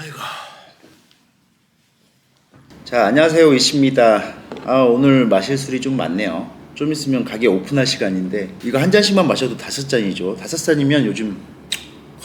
아이고. 자, 안녕하세요. 이씨입니다. 아, 오늘 마실 술이 좀 많네요. 좀 있으면 가게 오픈할 시간인데 이거 한 잔씩만 마셔도 다섯 잔이죠. 다섯 잔이면 요즘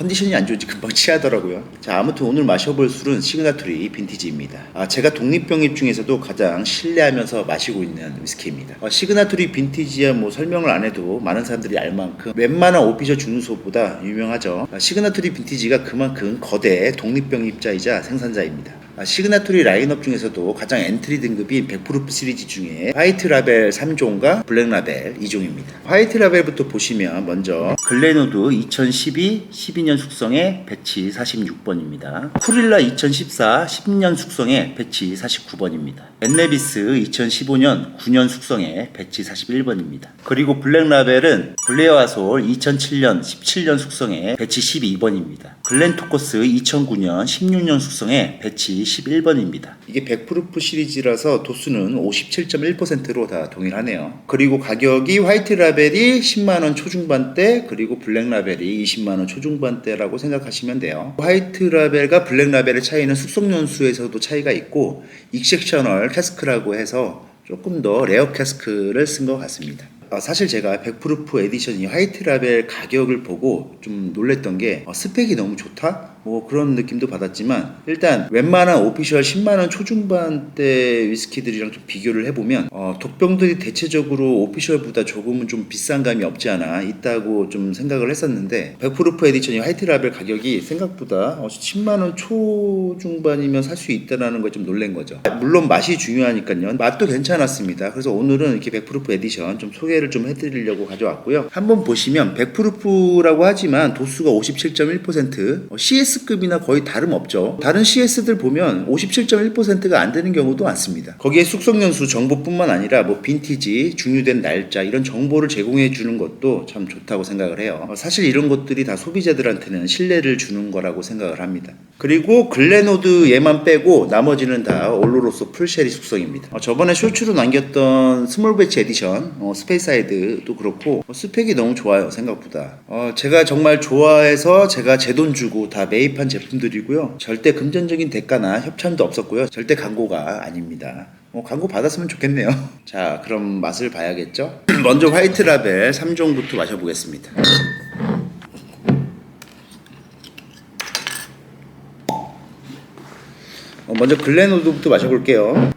컨디션이 안 좋은지 금방 취하더라고요. 자, 아무튼 오늘 마셔볼 술은 시그나토리 빈티지입니다. 아, 제가 독립병입 중에서도 가장 신뢰하면서 마시고 있는 위스키입니다. 어, 시그나토리 빈티지야 뭐 설명을 안 해도 많은 사람들이 알 만큼 웬만한 오피셜 주유소보다 유명하죠. 아, 시그나토리 빈티지가 그만큼 거대 독립병입자이자 생산자입니다. 아, 시그나토리 라인업 중에서도 가장 엔트리 등급인 100% 시리즈 중에 화이트 라벨 3종과 블랙 라벨 2종입니다. 화이트 라벨부터 보시면 먼저 글레노드 2012 12년 숙성의 배치 46번입니다. 쿠릴라 2014 10년 숙성의 배치 49번입니다. 엔네비스 2015년 9년 숙성의 배치 41번입니다. 그리고 블랙 라벨은 블레어아솔 2007년 17년 숙성의 배치 12번입니다. 글렌토코스 2009년 16년 숙성의 배치 11번입니다. 이게 100프루프 시리즈라서 도수는 57.1%로 다 동일하네요. 그리고 가격이 화이트 라벨이 10만원 초중반대 그리고 블랙 라벨이 20만원 초중반대라고 생각하시면 돼요. 화이트 라벨과 블랙 라벨의 차이는 숙성 연수에서도 차이가 있고 익섹셔널 캐스크라고 해서 조금 더 레어 캐스크를 쓴 것 같습니다. 아, 사실 제가 100프루프 에디션 이 화이트 라벨 가격을 보고 좀 놀랬던 게 어, 스펙이 너무 좋다? 뭐 그런 느낌도 받았지만 일단 웬만한 오피셜 10만원 초중반대 위스키들이랑 좀 비교를 해보면 어, 독병들이 대체적으로 오피셜보다 조금은 좀 비싼 감이 없지 않아 있다고 좀 생각을 했었는데 100프루프 에디션이 화이트 라벨 가격이 생각보다 어, 10만원 초중반이면 살 수 있다는 거에 좀 놀란 거죠. 물론 맛이 중요하니까요. 맛도 괜찮았습니다. 그래서 오늘은 이렇게 100프루프 에디션 좀 소개를 좀 해드리려고 가져왔고요. 한번 보시면 100프루프라고 하지만 도수가 57.1% 어, CS급이나 거의 다름없죠. 다른 CS들 보면 57.1%가 안 되는 경우도 많습니다. 거기에 숙성연수 정보뿐만 아니라 뭐 빈티지 중유된 날짜 이런 정보를 제공해 주는 것도 참 좋다고 생각을 해요. 어, 사실 이런 것들이 다 소비자들한테는 신뢰를 주는 거라고 생각을 합니다. 그리고 글레노드 얘만 빼고 나머지는 다 올로로서 풀쉐리 숙성입니다. 어, 저번에 쇼츠로 남겼던 스몰 배치 에디션 어, 스페이사이드도 그렇고 어, 스펙이 너무 좋아요 생각보다. 어, 제가 정말 좋아해서 제가 제 돈 주고 다 매 입한 제품들이고요. 절대 금전적인 대가나 협찬도 없었고요. 절대 광고가 아닙니다. 어, 광고 받았으면 좋겠네요. 자 그럼 맛을 봐야겠죠? 먼저 화이트 라벨 3종부터 마셔보겠습니다. 어, 먼저 글레노드부터 마셔볼게요.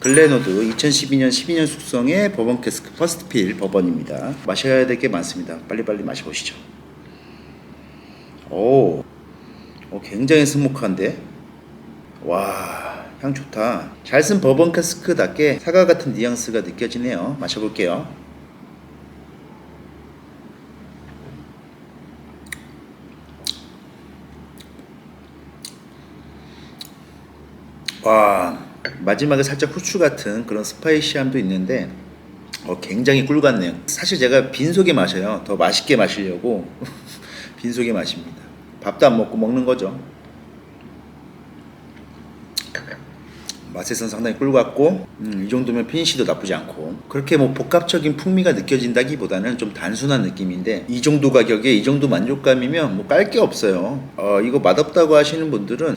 글레노드 2012년 12년 숙성의 버번 캐스크 퍼스트 필 버번입니다. 마셔야 될 게 많습니다. 빨리빨리 마셔보시죠. 오, 오 굉장히 스모크한데? 와, 향 좋다. 잘 쓴 버번 캐스크답게 사과 같은 뉘앙스가 느껴지네요. 마셔볼게요. 와, 마지막에 살짝 후추 같은 그런 스파이시함도 있는데 어, 굉장히 꿀 같네요. 사실 제가 빈속에 마셔요. 더 맛있게 마시려고 빈속에 마십니다. 밥도 안 먹고 먹는 거죠. 맛에선 상당히 꿀 같고 음, 이 정도면 피니시도 나쁘지 않고 그렇게 뭐 복합적인 풍미가 느껴진다기보다는 좀 단순한 느낌인데 이 정도 가격에 이 정도 만족감이면 뭐 깔 게 없어요. 어, 이거 맛없다고 하시는 분들은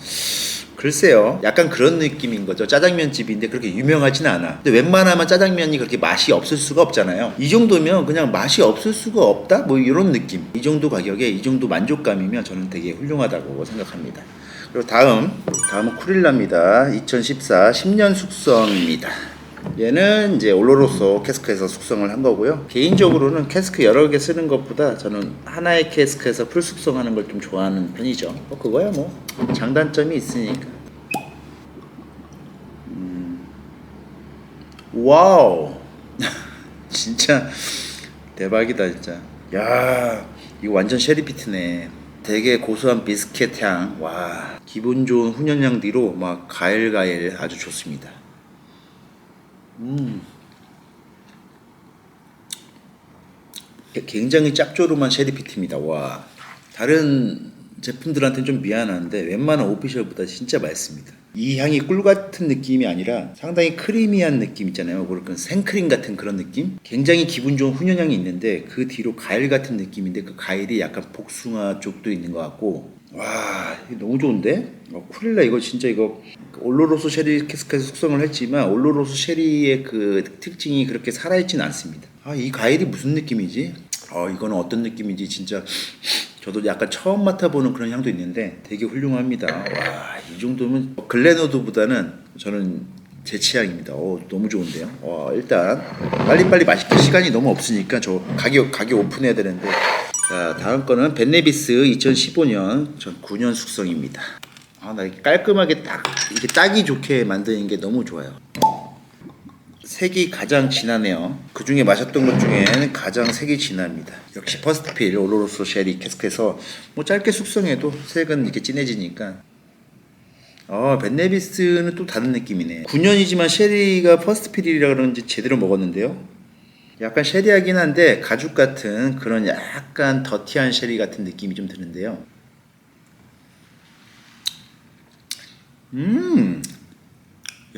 글쎄요. 약간 그런 느낌인 거죠. 짜장면 집인데 그렇게 유명하진 않아. 근데 웬만하면 짜장면이 그렇게 맛이 없을 수가 없잖아요. 이 정도면 그냥 맛이 없을 수가 없다? 뭐 이런 느낌. 이 정도 가격에 이 정도 만족감이면 저는 되게 훌륭하다고 생각합니다. 그리고 다음, 다음은 쿠릴라입니다. 2014 10년 숙성입니다. 얘는 이제 올로로소 캐스크에서 숙성을 한 거고요. 개인적으로는 캐스크 여러 개 쓰는 것보다 저는 하나의 캐스크에서 풀 숙성하는 걸 좀 좋아하는 편이죠. 뭐 그거야 뭐 장단점이 있으니까. 음. 와우, 진짜 대박이다 진짜. 야, 이거 완전 쉐리피트네. 되게 고소한 비스켓 향. 와, 기분 좋은 훈연향 뒤로 막 가일가일 아주 좋습니다. 음. 굉장히 짭조름한 쉐리피트입니다. 와. 다른 제품들한테는 좀 미안한데 웬만한 오피셜보다 진짜 맛있습니다. 이 향이 꿀 같은 느낌이 아니라 상당히 크리미한 느낌 있잖아요. 그러니까 생크림 같은 그런 느낌? 굉장히 기분 좋은 훈연향이 있는데 그 뒤로 과일 같은 느낌인데 그 과일이 약간 복숭아 쪽도 있는 것 같고 와 이거 너무 좋은데? 어, 쿠릴라 이거 진짜 이거 올로로스 쉐리 캐스크에서 숙성을 했지만 올로로스 쉐리의 그 특징이 그렇게 살아있진 않습니다. 아 이 과일이 무슨 느낌이지? 어 이거는 어떤 느낌인지 진짜 저도 약간 처음 맡아보는 그런 향도 있는데 되게 훌륭합니다. 와 이 정도면 글레노드보다는 저는 제 취향입니다. 어 너무 좋은데요. 와 일단 빨리빨리 맛있게 시간이 너무 없으니까 저 가격 가격 오픈해야 되는데 자 다음 거는 벤네비스 2015년 전 9년 숙성입니다. 아 나 이렇게 깔끔하게 딱 이렇게 따기 좋게 만드는 게 너무 좋아요. 색이 가장 진하네요. 그 중에 마셨던 것 중에는 가장 색이 진합니다. 역시 퍼스트필 올로로소 쉐리 캐스크에서 뭐 짧게 숙성해도 색은 이렇게 진해지니까. 어, 벤네비스는 또 다른 느낌이네. 9년이지만 쉐리가 퍼스트필이라 그런지 제대로 먹었는데요. 약간 쉐리하긴 한데 가죽 같은 그런 약간 더티한 쉐리 같은 느낌이 좀 드는데요. 음,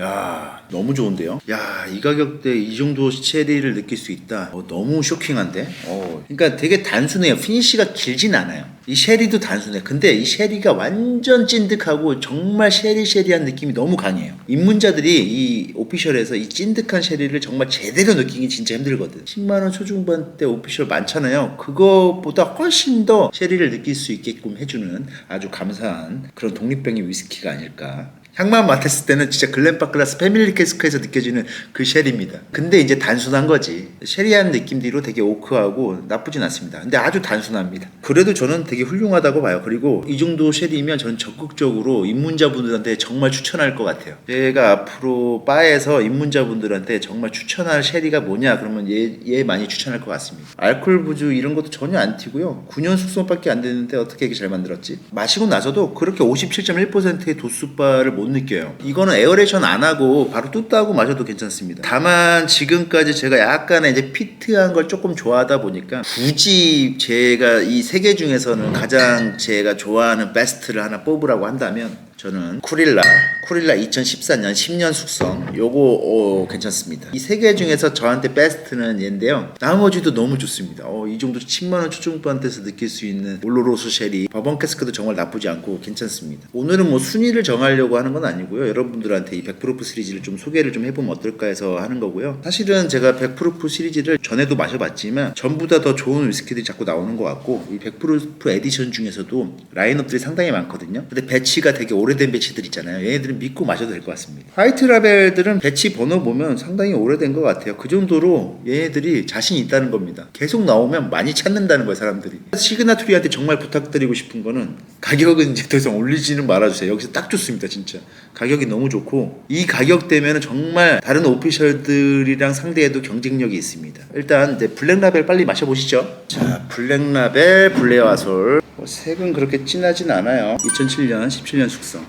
야 너무 좋은데요? 야 이 가격대 이 정도 체리를 느낄 수 있다. 어, 너무 쇼킹한데? 어, 그러니까 되게 단순해요. 피니쉬가 길진 않아요. 이 쉐리도 단순해. 근데 이 쉐리가 완전 찐득하고 정말 쉐리 쉐리한 느낌이 너무 강해요. 입문자들이 이 오피셜에서 이 찐득한 쉐리를 정말 제대로 느끼기 진짜 힘들거든. 10만 원 초중반대 오피셜 많잖아요. 그거보다 훨씬 더 쉐리를 느낄 수 있게끔 해주는 아주 감사한 그런 독립병의 위스키가 아닐까. 향만 맡았을 때는 진짜 글렌파클라스 패밀리 캐스크에서 느껴지는 그 쉘입니다. 근데 이제 단순한 거지. 쉐리한 느낌 뒤로 되게 오크하고 나쁘진 않습니다. 근데 아주 단순합니다. 그래도 저는 되게 훌륭하다고 봐요. 그리고 이 정도 쉘이면 저는 적극적으로 입문자분들한테 정말 추천할 것 같아요. 제가 앞으로 바에서 입문자분들한테 정말 추천할 쉐리가 뭐냐 그러면 얘, 얘 많이 추천할 것 같습니다. 알코올 부주 이런 것도 전혀 안 튀고요. 9년 숙성밖에 안 되는데 어떻게 이렇게 잘 만들었지? 마시고 나서도 그렇게 57.1%의 도수바를 못 느껴요. 이거는 에어레이션 안 하고 바로 뚜따하고 마셔도 괜찮습니다. 다만 지금까지 제가 약간의 이제 피트한 걸 조금 좋아하다 보니까 굳이 제가 이 세 개 중에서는 가장 제가 좋아하는 베스트를 하나 뽑으라고 한다면 저는 쿠릴라, 쿠릴라 2014년 10년 숙성 요거 어, 괜찮습니다. 이 세 개 중에서 저한테 베스트는 얘인데요. 나머지도 너무 좋습니다. 어, 이 정도 10만 원 초중반대에서 느낄 수 있는 올로로스 쉐리, 버번 캐스크도 정말 나쁘지 않고 괜찮습니다. 오늘은 뭐 순위를 정하려고 하는 건 아니고요. 여러분들한테 이 100프로프 시리즈를 좀 소개를 좀 해보면 어떨까 해서 하는 거고요. 사실은 제가 100프로프 시리즈를 전에도 마셔봤지만 전보다 더 좋은 위스키들이 자꾸 나오는 것 같고 이 100프로프 에디션 중에서도 라인업들이 상당히 많거든요. 근데 배치가 되게 오래된 배치들 있잖아요. 얘네들 은 믿고 마셔도 될 것 같습니다. 화이트 라벨들은 배치 번호 보면 상당히 오래된 것 같아요. 그 정도로 얘네들이 자신 있다는 겁니다. 계속 나오면 많이 찾는다는 거예요, 사람들이. 시그나투리한테 정말 부탁드리고 싶은 거는 가격은 이제 더 이상 올리지는 말아주세요. 여기서 딱 좋습니다, 진짜. 가격이 너무 좋고 이 가격대면 정말 다른 오피셜들이랑 상대해도 경쟁력이 있습니다. 일단 이제 블랙라벨 빨리 마셔보시죠. 자, 블랙라벨 블레와솔 뭐 색은 그렇게 진하진 않아요. 2007년 17년 숙성.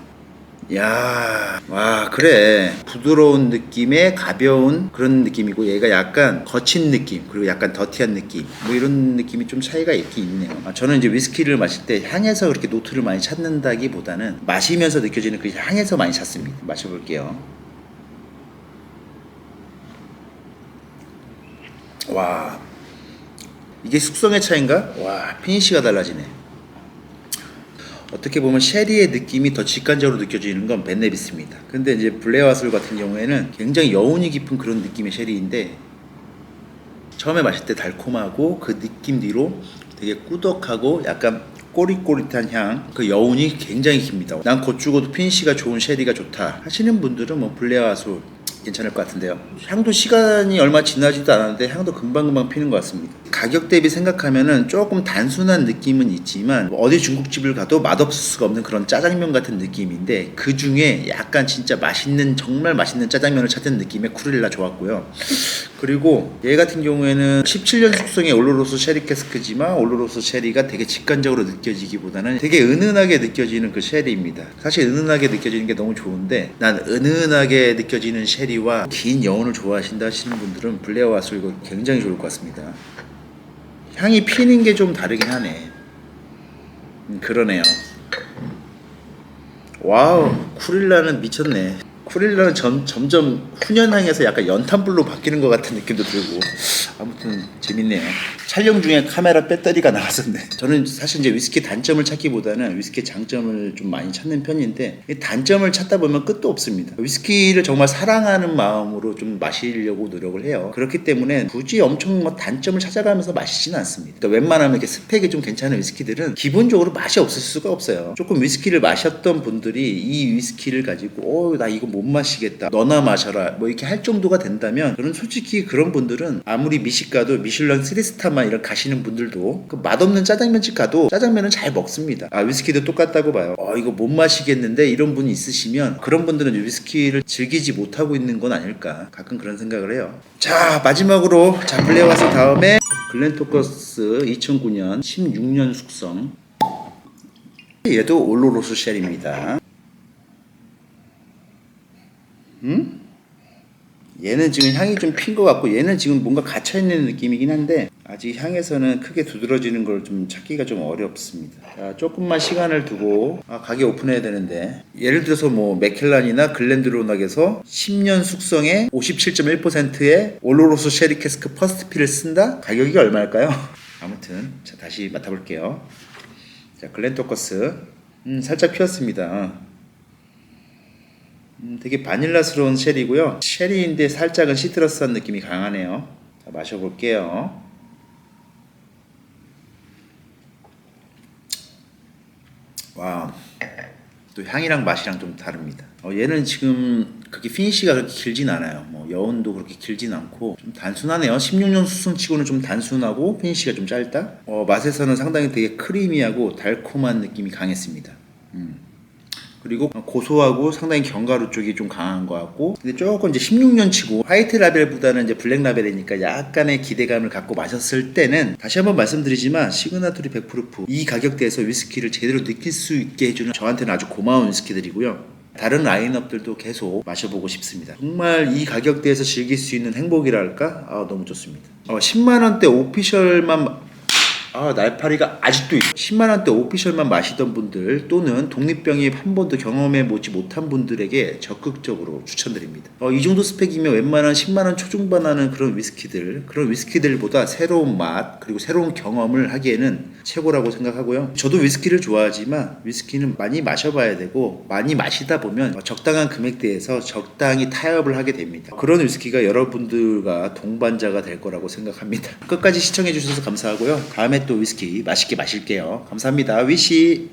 야, 와, 그래. 부드러운 느낌의 가벼운 그런 느낌이고, 얘가 약간 거친 느낌, 그리고 약간 더티한 느낌, 뭐 이런 느낌이 좀 차이가 있긴 있네요. 아, 저는 이제 위스키를 마실 때 향에서 그렇게 노트를 많이 찾는다기보다는 마시면서 느껴지는 그 향에서 많이 찾습니다. 마셔볼게요. 와, 이게 숙성의 차인가? 와, 피니시가 달라지네. 어떻게 보면 쉐리의 느낌이 더 직관적으로 느껴지는 건 벤네비스입니다. 근데 이제 블레와술 같은 경우에는 굉장히 여운이 깊은 그런 느낌의 쉐리인데 처음에 마실 때 달콤하고 그 느낌 뒤로 되게 꾸덕하고 약간 꼬릿꼬릿한 향, 그 여운이 굉장히 깁니다. 난 곧 죽어도 피니시가 좋은 쉐리가 좋다 하시는 분들은 뭐 블레와술 괜찮을 것 같은데요. 향도 시간이 얼마 지나지도 않았는데 향도 금방금방 피는 것 같습니다. 가격 대비 생각하면은 조금 단순한 느낌은 있지만 뭐 어디 중국집을 가도 맛없을 수가 없는 그런 짜장면 같은 느낌인데 그 중에 약간 진짜 맛있는 정말 맛있는 짜장면을 찾은 느낌의 쿠릴라 좋았고요. 그리고 얘 같은 경우에는 17년 숙성의 올로로스 쉐리 캐스크지만 올로로스 쉐리가 되게 직관적으로 느껴지기보다는 되게 은은하게 느껴지는 그 쉐리입니다. 사실 은은하게 느껴지는 게 너무 좋은데 난 은은하게 느껴지는 쉐리와 긴 여운을 좋아하신다 하시는 분들은 블레어와 술 이거 굉장히 좋을 것 같습니다. 향이 피는 게 좀 다르긴 하네. 음, 그러네요. 와우, 쿠릴라는 미쳤네. 쿠릴러는 점, 점점 훈연향에서 약간 연탄불로 바뀌는 것 같은 느낌도 들고 아무튼 재밌네요. 촬영 중에 카메라 배터리가 나왔었네. 저는 사실 이제 위스키 단점을 찾기보다는 위스키 장점을 좀 많이 찾는 편인데 이 단점을 찾다 보면 끝도 없습니다. 위스키를 정말 사랑하는 마음으로 좀 마시려고 노력을 해요. 그렇기 때문에 굳이 엄청 뭐 단점을 찾아가면서 마시지는 않습니다. 그러니까 웬만하면 이렇게 스펙이 좀 괜찮은 위스키들은 기본적으로 맛이 없을 수가 없어요. 조금 위스키를 마셨던 분들이 이 위스키를 가지고 어, 나 이거 못 마시겠다. 너나 마셔라. 뭐 이렇게 할 정도가 된다면 저는 솔직히 그런 분들은 아무리 미식 가도 미슐랭 스리스타만 이런 가시는 분들도 그 맛없는 짜장면집 가도 짜장면은 잘 먹습니다. 아 위스키도 똑같다고 봐요. 어 이거 못 마시겠는데 이런 분이 있으시면 그런 분들은 위스키를 즐기지 못하고 있는 건 아닐까 가끔 그런 생각을 해요. 자 마지막으로 자 블레와스 다음에 글렌토커스 2009년 16년 숙성 얘도 올로로스 쉘입니다. 얘는 지금 향이 좀 핀 것 같고 얘는 지금 뭔가 갇혀 있는 느낌이긴 한데 아직 향에서는 크게 두드러지는 걸 좀 찾기가 좀 어렵습니다. 자, 조금만 시간을 두고 아, 가게 오픈해야 되는데 예를 들어서 뭐 맥켈란이나 글렌드로낙에서 10년 숙성에 57.1%의 올로로스 쉐리 캐스크 퍼스트피를 쓴다? 가격이 얼마일까요? 아무튼 자 다시 맡아볼게요. 자 글렌토커스 음, 살짝 피었습니다. 음, 되게 바닐라스러운 쉐리고요. 쉐리인데 살짝은 시트러스한 느낌이 강하네요. 자, 마셔볼게요. 와, 또 향이랑 맛이랑 좀 다릅니다. 어, 얘는 지금 그렇게 피니시가 그렇게 길진 않아요. 뭐 여운도 그렇게 길진 않고 좀 단순하네요. 16년 수승치고는 좀 단순하고 피니시가 좀 짧다. 어, 맛에서는 상당히 되게 크리미하고 달콤한 느낌이 강했습니다. 음. 그리고 고소하고 상당히 견과류 쪽이 좀 강한 것 같고 근데 조금 이제 16년 치고 화이트 라벨보다는 이제 블랙 라벨이니까 약간의 기대감을 갖고 마셨을 때는 다시 한번 말씀드리지만 시그나토리 100프루프 이 가격대에서 위스키를 제대로 느낄 수 있게 해주는 저한테는 아주 고마운 위스키들이고요 다른 라인업들도 계속 마셔보고 싶습니다. 정말 이 가격대에서 즐길 수 있는 행복이랄까? 아, 너무 좋습니다. 어, 10만원대 오피셜만 아 날파리가 아직도 10만 원대 오피셜만 마시던 분들 또는 독립병이 한 번도 경험해 보지 못한 분들에게 적극적으로 추천드립니다. 어, 이 정도 스펙이면 웬만한 10만 원 초중반 하는 그런 위스키들 그런 위스키들보다 새로운 맛 그리고 새로운 경험을 하기에는 최고라고 생각하고요. 저도 위스키를 좋아하지만 위스키는 많이 마셔봐야 되고 많이 마시다 보면 적당한 금액대에서 적당히 타협을 하게 됩니다. 그런 위스키가 여러분들과 동반자가 될 거라고 생각합니다. 끝까지 시청해 주셔서 감사하고요. 다음에 또 위스키 맛있게 마실게요. 감사합니다. 위시.